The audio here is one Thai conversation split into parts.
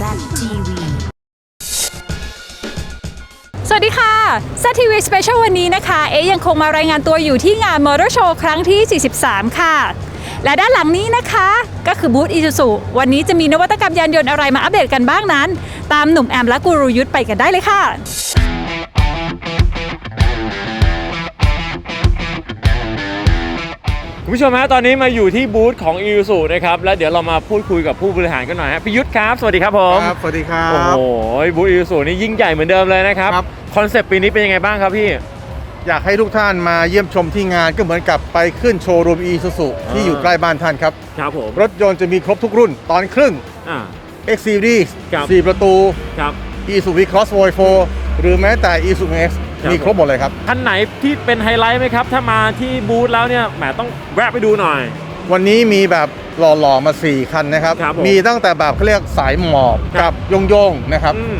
ZTV สวัสดีค่ะแซทีวีสเปเชียลวันนี้นะคะ เอ๊ยังคงมารายงานตัวอยู่ที่งานมอเตอร์โชว์ครั้งที่ 43 ค่ะ และด้านหลังนี้นะคะก็คือบูธอีซูซุวันนี้จะมีนวัตกรรมยานยนต์อะไรมาอัปเดตกันบ้างนั้น ตามหนุ่มแอมและกูรูยุทธไปกันได้เลยค่ะ คุณผู้ชมฮะตอนนี้มาอยู่ที่บูธของ i ิ s u นะครับแล้วเดี๋ยวเรามาพูดคุยกับผู้บริหารกันหน่อยฮะพิยุทธครับ สวัสดีครับผมครับ สวัสดีครัโอ้บ โหบูธ i ิ s u นี่ยิ่งใหญ่เหมือนเดิมเลยนะครับครับ คอนเซปต์ปีนี้เป็นยังไงบ้างครับพี่ อยากให้ทุกท่านมาเยี่ยมชมที่งานก็เหมือนกับไปขึ้นโชว์รูม e s u s u ที่อยู่ใกล้บ้านท่านครับ ครับผมรถยนต์จะมีครบทุกรุ่นตอนครึ่ง อ่า X Series ครับ 4 ประตู ครับ e s u v Cross v o 4 หรือแม้แต่ e s u X ครับมีครบหมดเลยครับ ท่านไหนที่เป็นไฮไลท์ไหมครับ ถ้ามาที่บูธแล้วเนี่ยแหมต้องแวะไปดูหน่อย วันนี้มีแบบหล่อๆมา 4 คันนะครับ ครับผมมีตั้งแต่แบบเขาเรียกสายหมอบครักับบโยงๆนะครับ อืม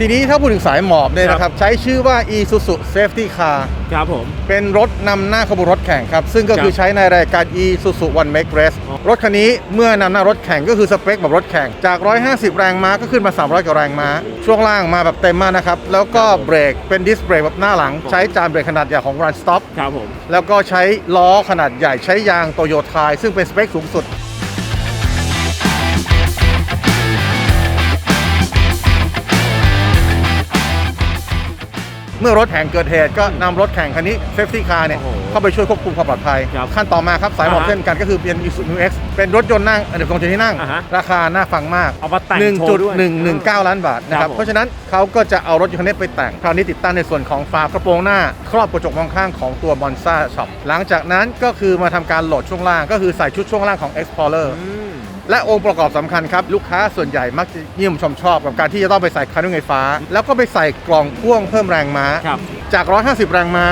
ทีนี้ถ้าพูดถึงสายหมอบเนี่ยครับนะครับ ใช้ชื่อว่า e s u s u Safety Car ครับผม เป็นรถนำหน้าขบวนรถแข่งครับ ซึ่งก็คือครับใช้ในรายการ e s u s u One Make Race อ๋อรถคันนี้เมื่อนำหน้ารถแข่งก็คือสเปคแบบรถแข่ง จาก 150 แรงม้าก็ขึ้นมา 300กว่าแรงม้า ช่วงล่างมาแบบเต็มมากนะครับ แล้วก็เบรกเป็นดิสเบรกแบบหน้าหลัง ใช้จานเบรกขนาดใหญ่ของ Run Stop ครับผมแล้วก็ใช้ล้อขนาดใหญ่ใช้ยางโตโยต้าซึ่งเป็นสเปคสูงสุด มื่อรถแข่งเกิดเหตุก็นำรถแข่งคันนี้เซฟตี้คาร์เนี่ยโอ้โหเข้าไปช่วยควบคุมความปลอดภัย ครับขั้นต่อมาครับ สายหมอบอ่าฮะเช่นกันก็คือเป็น Isuzu X เป็นรถยนต์นั่งอันดับตรงที่นั่ง อ่าฮะราคาน่าฟังมาก เอามาแต่งโชว์ด้วย1.119 ล้านบาทนะคครัรับบ ผม เพราะฉะนั้นเขาก็จะเอารถยนต์คันนี้ไปแต่ง คราวนี้ติดตั้งในส่วนของฝากระโปรงหน้า ครอบกระจกมองข้างของตัว Monza Shop หลังจากนั้นก็คือมาทำการโหลดช่วงล่างก็คือใส่ชุดช่วงล่างของ Explorer อืม และองค์ประกอบสำคัญครับ ลูกค้าส่วนใหญ่มักจะนิยมชมชอบกับการที่จะต้องไปใส่คันเร่งไฟฟ้า แล้วก็ไปใส่กล่องพ่วงเพิ่มแรงม้าครับจาก 150 แรงม้า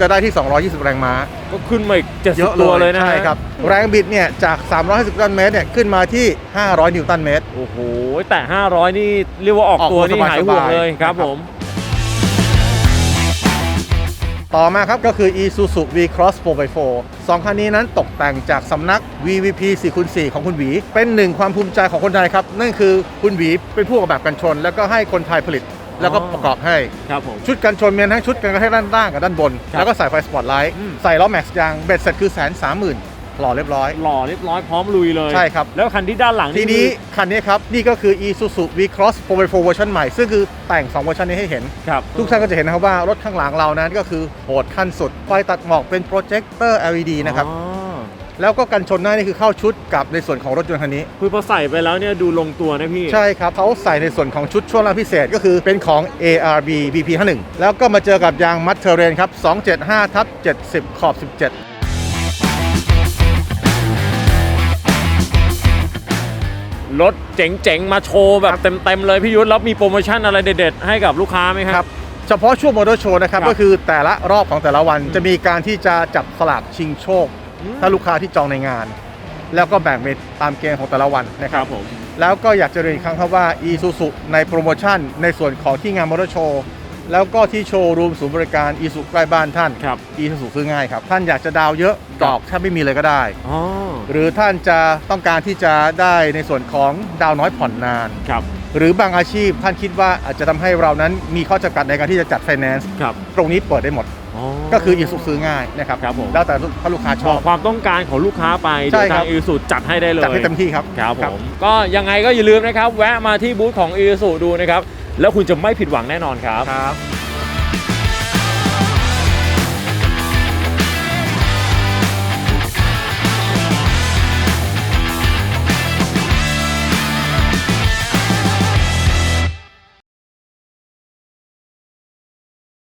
จะได้ที่ 220 แรงม้า ก็ขึ้นมาอีกเจ็ดเยสิบอะตัวเลยนะฮะใช่ครับ แรงบิดเนี่ยจาก 350 ตันเมตรเนี่ยขึ้นมาที่ 500 นิวตันเมตร โอ้โห แต่ 500 นี่เรียกว่าออกออกตัวตัวนี่สบายๆหายห่วงเลยครับนะครับผม ต่อมาครับก็คือ Isuzu V-Cross 4x4 สองคันนี้นั้นตกแต่งจากสำนัก VVP 4x4 ของคุณหวี เป็นหนึ่งความภูมิใจของคนไทยครับ นั่นคือคุณหวีเป็นผู้ออกแบบกันชน แล้วก็ให้คนไทยผลิตแล้วก็ประกอบให้ครับผมชุดกันชนมีทั้งชุดกันกระแทกด้านล่างกับด้านบนครับแล้วก็ใส่ไฟสปอตไลท์อืมใส่ล้อแม็กซ์ยางเบ็ดเสร็จคือแสนสามหมื่น หล่อเรียบร้อย หล่อเรียบร้อยพร้อมลุยเลยใช่ครับ แล้วคันที่ด้านหลังทีนี้คันนี้ครับ นี่ก็คือ Isuzu V-Cross 4x4 เวอร์ชันใหม่ ซึ่งคือแต่ง 2 เวอร์ชันนี้ให้เห็น ครับ ทุกท่านก็จะเห็นนะครับว่ารถข้างหลังเรานั้นก็คือโหดขั้นสุด ไฟตัดหมอกเป็นโปรเจคเตอร์ LED นะครับอ๋อแล้วก็กันชนหน้านี่คือเข้าชุดกับในส่วนของรถยนต์คันนี้ คือพอใส่ไปแล้วเนี่ยดูลงตัวนะพี่ ใช่ครับเขาใส่ในส่วนของชุดช่วงล่างพิเศษก็คือเป็นของ ARB BP 51 แล้วก็มาเจอกับยางมัดเทเรนครับ275ทับ70ขอบ17 รถเจ๋งๆ มาโชว์แบบเต็มๆเลยพี่ยุทธแล้วมีโปรโมชั่นอะไรเด็ดๆ ให้กับลูกค้าไหมคครัรับบเฉพาะช่วงมอเตอร์โชว์นะครับ ครับก็คือแต่ละรอบของแต่ละวันอืมจะมีการที่จะจับสลากชิงโชค อืม ถ้าลูกค้าที่จองในงาน แล้วก็แบ่งเป็นตามเกณฑ์ของแต่ละวันนะคครัรับ บผม แล้วก็อยากจะเรียนอีกครั้งครับว่า Isuzu ในโปรโมชั่นในส่วนของที่งานมอเตอร์โชว์ แล้วก็ที่โชว์รูมศูนย์บริการ Isuzu ใกล้บ้านท่านครับ Isuzu ซื้อง่ายครับ ท่านอยากจะดาวเยอะดอกถ้าไม่มีเลยก็ได้อ๋อหรือท่านจะต้องการที่จะได้ในส่วนของดาวน้อยผ่อนนานครับหรือบางอาชีพท่านคิดว่าอาจจะทำให้เรานั้นมีข้อจำกัดในการที่จะจัดไฟแนนซ์ครับตรงนี้เปิดได้หมดอ๋อก็คืออิสุซื้อง่ายนะครับครับผมแล้วแต่ถ้าลูกค้าชบออบกความต้องการของลูกค้าไปใช่เดี๋ยวครัทาบงอีสุจัดให้ได้เลยจัดให้เต็มที่ครับครับผมก็ยังไงก็อย่าลืมนะครับ แวะมาที่บูธของอีสุดูนะครับ แล้วคุณจะไม่ผิดหวังแน่นอนครับ ครับ